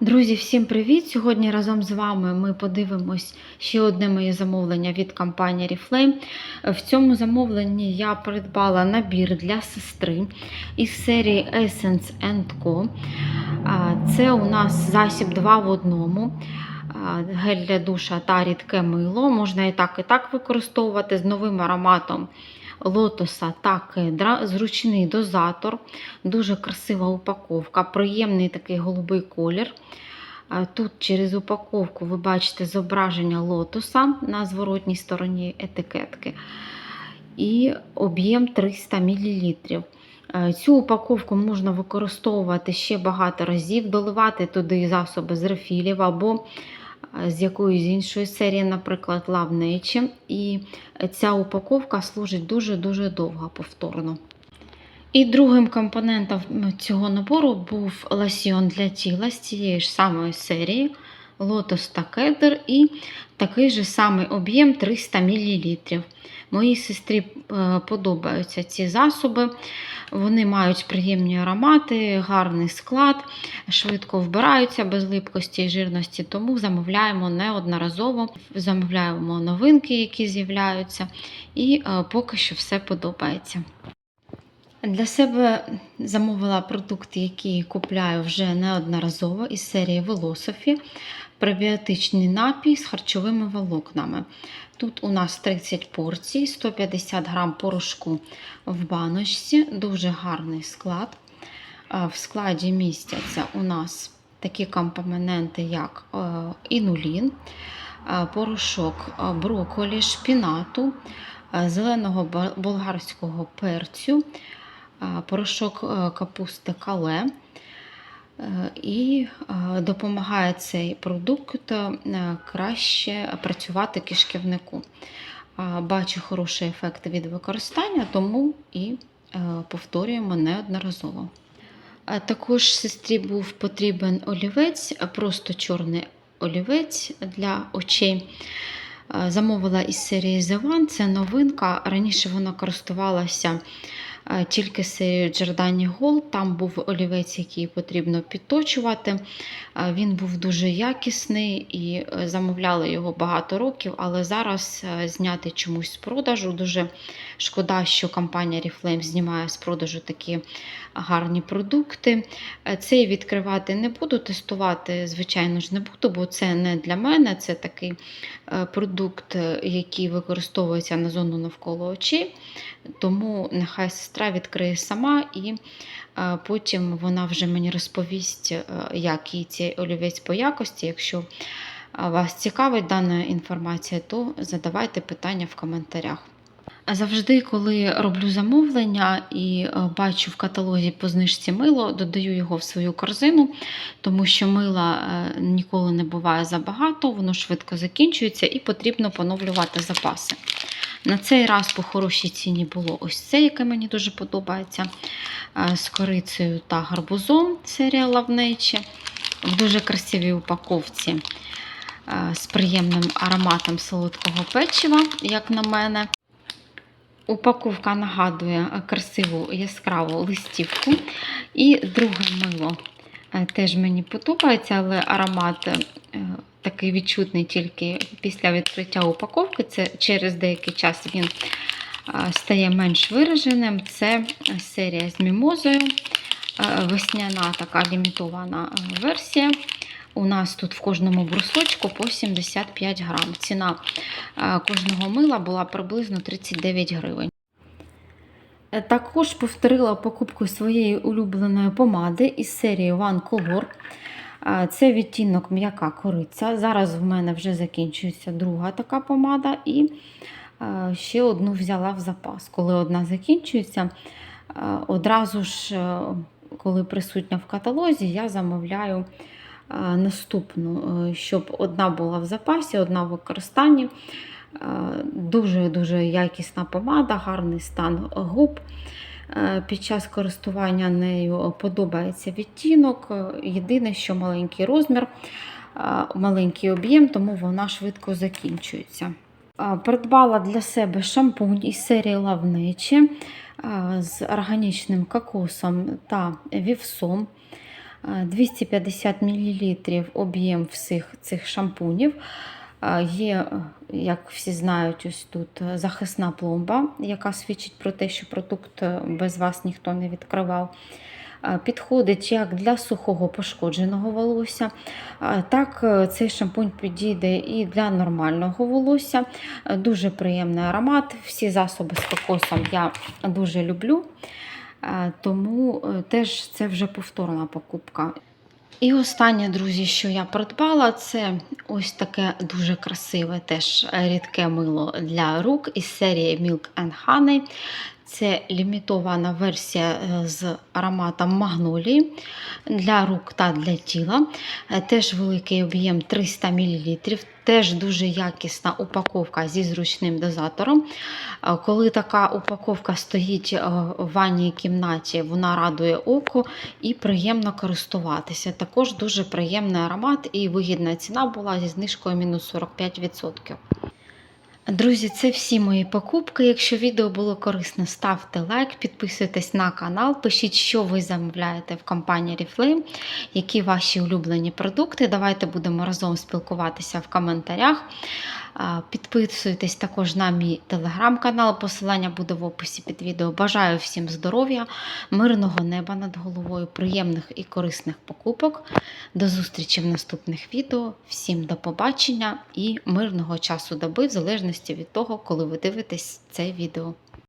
Друзі, всім привіт! Сьогодні разом з вами ми подивимось ще одне моє замовлення від компанії Reflame. В цьому замовленні я придбала набір для сестри із серії Essence Co. Це у нас засіб 2 в одному. Гель для душа та рідке мило. Можна і так, і так використовувати з новим ароматом лотоса та кедра, зручний дозатор, дуже красива упаковка, приємний такий голубий колір. Тут через упаковку ви бачите зображення лотоса на зворотній стороні етикетки. І об'єм 300 мл. Е, Цю упаковку можна використовувати ще багато разів, доливати туди засоби з рефілів або е, з якоїсь іншої серії, наприклад, Love Nature. І ця упаковка служить дуже-дуже довго повторно. І другим компонентом цього набору був лосьйон для тіла з цієї ж самої серії Lotus та і такий же самий об'єм 300 мл. Моїй сестрі е, подобаються ці засоби. Вони мають приємні аромати, гарний склад, швидко вбираються без липкості і жирності, тому замовляємо неодноразово, замовляємо новинки, які з'являються, і е, поки що все подобається. Для себе замовила продукт, який купляю вже неодноразово із серії Velosophy. Пребіотичний напій з харчовими волокнами. Тут у нас 30 порцій, 150 грам порошку в баночці, дуже гарний склад. В складі містяться у нас такі компоненти, як е, інулін, е, порошок е, брокколі, шпінату, зеленого болгарського перцю порошок капусти кале. І допомагає цей продукт краще працювати кишківнику. Бачу хороший ефект від використання, тому і повторюємо неодноразово. Також сестрі був потрібен олівець, просто чорний олівець для очей. Замовила із серії The One, це новинка. Раніше вона користувалася тільки серію Giordani Gold. Там був олівець, який потрібно підточувати. Він був дуже якісний і е, замовляли його багато років, але зараз е, зняти чомусь з продажу. Дуже шкода, що компанія Reflame знімає з продажу такі гарні продукти. Е, цей відкривати не буду, тестувати, звичайно ж, не буду, бо це не для мене. Це такий продукт, який використовується на зону навколо очей. Тому нехай сестра відкриє сама, і потім вона вже мені розповість, як їй цей олівець по якості. Якщо вас цікавить дана інформація, то задавайте питання в коментарях. Завжди, коли роблю замовлення і бачу в каталозі по знижці мило, додаю його в свою корзину, тому що мила ніколи не буває забагато, воно швидко закінчується і потрібно поновлювати запаси. На цей раз по хорошій ціні було ось це, яке мені дуже подобається. З корицею та гарбузом серія Nature. В дуже красивій упаковці з приємним ароматом солодкого печива, як на мене. Упаковка нагадує красиву яскраву листівку. І друге мило теж мені подобається, але аромат такий відчутний тільки після відкриття упаковки. Це через деякий час він стає менш вираженим. Це серія з мімозою, весняна така лімітована версія. У нас тут в кожному брусочку по 75 грам. Ціна кожного мила була приблизно 39 гривень. Також повторила покупку своєї улюбленої помади із серії One Color. Це відтінок м'яка кориця. Зараз в мене вже закінчується друга така помада, і ще одну взяла в запас. Коли одна закінчується, одразу ж, е, коли присутня в каталозі, я замовляю наступну, е, щоб одна була в запасі, одна в використанні. Дуже-дуже якісна помада, гарний стан губ. Е, під час користування нею подобається відтінок. Єдине, що маленький розмір, е, маленький об'єм, тому вона швидко закінчується. Е, придбала для себе шампунь із серії Лавнечі з органічним кокосом та вівсом. Е, 250 мл об'єм всіх цих шампунів. Є, е, як всі знають, ось тут е, захисна пломба, яка свідчить про те, що продукт е, без вас ніхто не відкривав. Підходить як для сухого пошкодженого волосся, так цей шампунь підійде і для нормального волосся. Дуже приємний аромат. Всі засоби з кокосом я дуже люблю, тому теж це вже повторна покупка. І останнє, друзі, що я придбала, це ось таке дуже красиве, теж рідке мило для рук із серії Milk and Honey. Це лімітована версія е, з ароматом магнолії для рук та для тіла. Е, Теж великий об'єм 300 мл. Теж дуже якісна упаковка зі зручним дозатором. Е, Коли така упаковка стоїть в ванній кімнаті, вона радує око і приємно користуватися. Також дуже приємний аромат і вигідна ціна була зі знижкою мінус 45%. Друзі, це всі мої покупки. Якщо відео було корисно, ставте лайк, підписуйтесь на канал, пишіть, що ви замовляєте в компанії Reflame, які ваші улюблені продукти. Давайте будемо разом спілкуватися в коментарях. Підписуйтесь також на мій телеграм-канал, посилання буде в описі під відео. Бажаю всім здоров'я, мирного неба над головою, приємних і корисних покупок. До зустрічі в наступних відео. Всім до побачення і мирного часу доби, в залежності від того, коли ви дивитесь це відео.